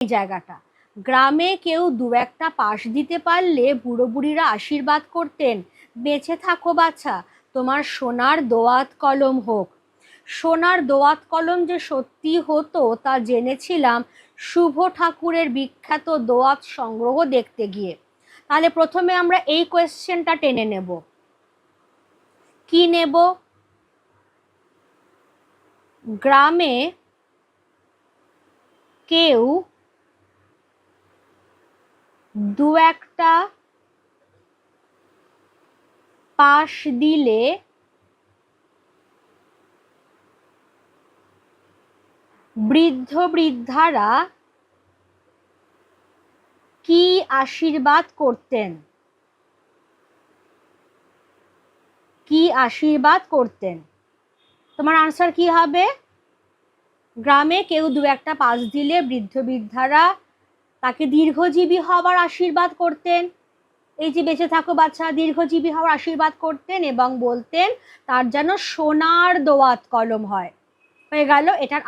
এই জায়গাটা। গ্রামে কেউ দু একটা পাশ দিতে পারলে বুড়ো বুড়িরা আশীর্বাদ করতেন, বেঁচে থাকো বাছা, তোমার সোনার দোয়াত কলম হোক। সোনার দোয়াত কলম যে সত্যি হতো তা জেনেছিলাম শুভ ঠাকুরের বিখ্যাত দোয়াত সংগ্রহ দেখতে গিয়ে। তাহলে প্রথমে আমরা এই কোয়েশ্চেনটা টেনে নেব। কি নেব? গ্রামে কেউ দু একটা পাশ দিলে বৃদ্ধ বৃদ্ধারা কি আশীর্বাদ করতেন? কি আশীর্বাদ করতেন? তোমার আনসার কি হবে? গ্রামে কেউ দু একটা পাশ দিলে বৃদ্ধ বৃদ্ধারা তাকে দীর্ঘজীবী হওয়ার আশীর্বাদ করতেন। এই যে বেঁচে থাকো বাচ্চা, দীর্ঘজীবী হওয়ার আশীর্বাদ করতেন এবং বলতেন, তার যেন সোনার দোয়াত কলম হয়। হয়ে গেল এটার